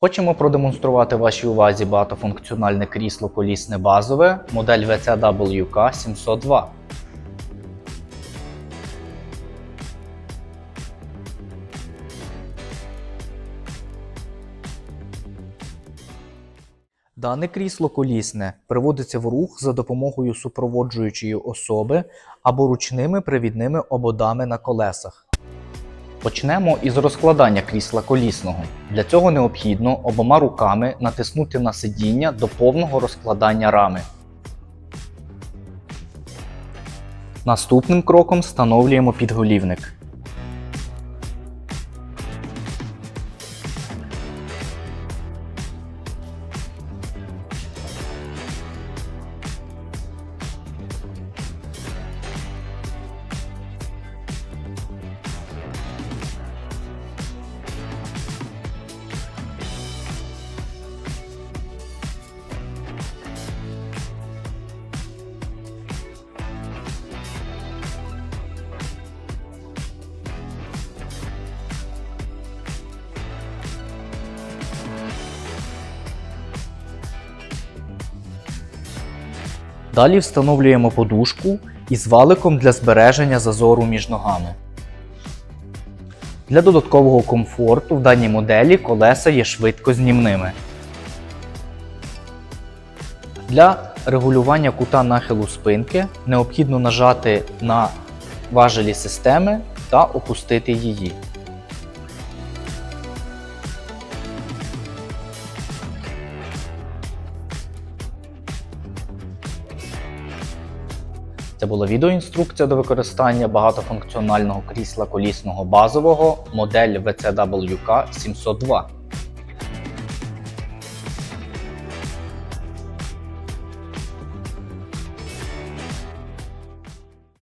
Хочемо продемонструвати вашій увазі багатофункціональне крісло колісне базове, модель VCWK 702. Дане крісло колісне приводиться в рух за допомогою супроводжуючої особи або ручними привідними ободами на колесах. Почнемо із розкладання крісла колісного. Для цього необхідно обома руками натиснути на сидіння до повного розкладання рами. Наступним кроком встановлюємо підголівник. Далі встановлюємо подушку із валиком для збереження зазору між ногами. Для додаткового комфорту в даній моделі колеса є швидкознімними. Для регулювання кута нахилу спинки необхідно нажати на важелі системи та опустити її. Це була відеоінструкція до використання багатофункціонального крісла колісного базового модель VCWK 702.